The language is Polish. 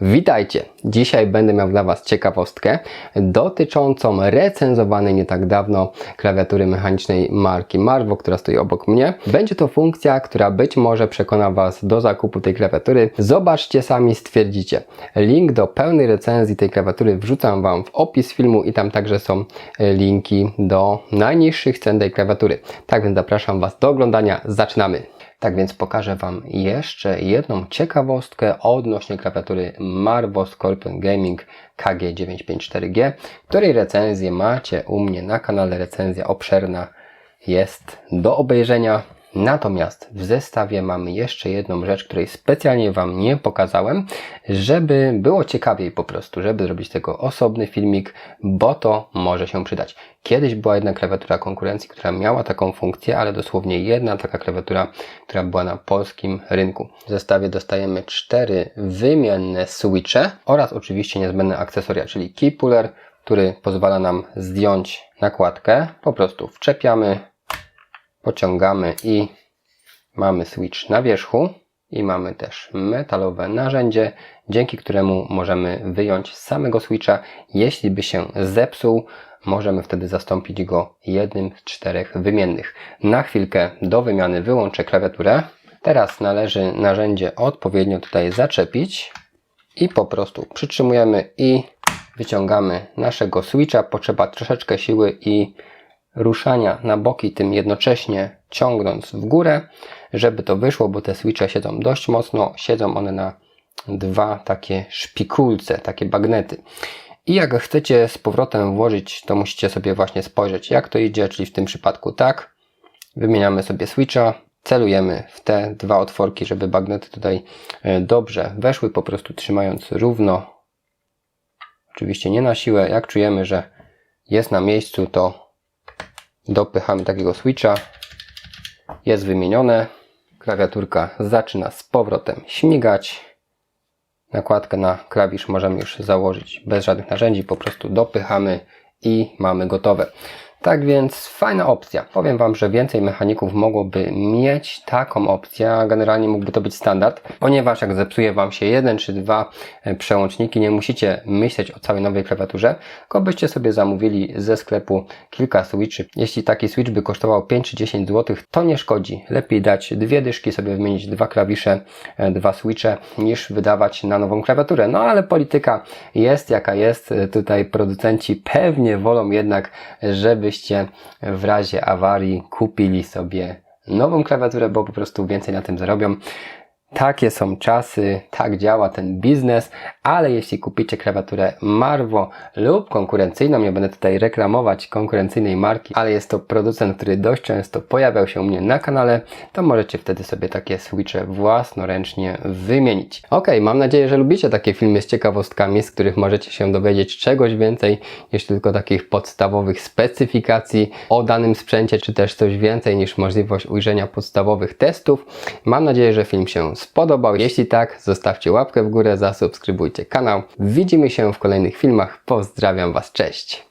Witajcie! Dzisiaj będę miał dla Was ciekawostkę dotyczącą recenzowanej nie tak dawno klawiatury mechanicznej marki Marvo, która stoi obok mnie. Będzie to funkcja, która być może przekona Was do zakupu tej klawiatury. Zobaczcie sami, stwierdzicie. Link do pełnej recenzji tej klawiatury wrzucam Wam w opis filmu i tam także są e, linki do najniższych cen tej klawiatury. Tak więc zapraszam Was do oglądania. Zaczynamy! Tak więc pokażę Wam jeszcze jedną ciekawostkę odnośnie klawiatury Marvo Scorpion Gaming KG954G, której recenzję macie u mnie na kanale. Recenzja obszerna jest do obejrzenia. Natomiast w zestawie mamy jeszcze jedną rzecz, której specjalnie Wam nie pokazałem, żeby było ciekawiej po prostu, żeby zrobić tego osobny filmik, bo to może się przydać. Kiedyś była jedna klawiatura konkurencji, która miała taką funkcję, ale dosłownie jedna taka klawiatura, która była na polskim rynku. W zestawie dostajemy cztery wymienne switche oraz oczywiście niezbędne akcesoria, czyli key puller, który pozwala nam zdjąć nakładkę. Po prostu wczepiamy, pociągamy i mamy switch na wierzchu i mamy też metalowe narzędzie, dzięki któremu możemy wyjąć z samego switcha. Jeśli by się zepsuł, możemy wtedy zastąpić go jednym z czterech wymiennych. Na chwilkę do wymiany wyłączę klawiaturę. Teraz należy narzędzie odpowiednio tutaj zaczepić i po prostu przytrzymujemy i wyciągamy naszego switcha. Potrzeba troszeczkę siły i ruszania na boki, tym jednocześnie ciągnąc w górę, żeby to wyszło, bo te switche siedzą dość mocno, siedzą one na dwa takie szpikulce, takie bagnety. I jak chcecie z powrotem włożyć, to musicie sobie właśnie spojrzeć, jak to idzie, czyli w tym przypadku tak. Wymieniamy sobie switcha, celujemy w te dwa otworki, żeby bagnety tutaj e, dobrze weszły, po prostu trzymając równo. Oczywiście nie na siłę. Jak czujemy, że jest na miejscu, to dopychamy takiego switcha. Jest wymienione. Klawiaturka zaczyna z powrotem śmigać. Nakładkę na klawisz możemy już założyć bez żadnych narzędzi. Po prostu dopychamy i mamy gotowe. Tak więc fajna opcja. Powiem Wam, że więcej mechaników mogłoby mieć taką opcję, a generalnie mógłby to być standard, ponieważ jak zepsuje Wam się jeden czy dwa e, przełączniki, nie musicie myśleć o całej nowej klawiaturze, tylko byście sobie zamówili ze sklepu kilka switchy. Jeśli taki switch by kosztował 5 czy 10 zł, to nie szkodzi. Lepiej dać dwie dyszki, sobie wymienić dwa klawisze, e, dwa switche, niż wydawać na nową klawiaturę. No ale polityka jest jaka jest. Tutaj producenci pewnie wolą jednak, żebyście w razie awarii kupili sobie nową klawiaturę, bo po prostu więcej na tym zarobią. Takie są czasy, tak działa ten biznes, ale jeśli kupicie klawiaturę Marvo lub konkurencyjną, nie będę tutaj reklamować konkurencyjnej marki, ale jest to producent, który dość często pojawiał się u mnie na kanale, to możecie wtedy sobie takie switche własnoręcznie wymienić. Ok, mam nadzieję, że lubicie takie filmy z ciekawostkami, z których możecie się dowiedzieć czegoś więcej niż tylko takich podstawowych specyfikacji o danym sprzęcie, czy też coś więcej niż możliwość ujrzenia podstawowych testów. Mam nadzieję, że film się spodobał. Jeśli tak, zostawcie łapkę w górę, zasubskrybujcie kanał. Widzimy się w kolejnych filmach. Pozdrawiam Was, cześć!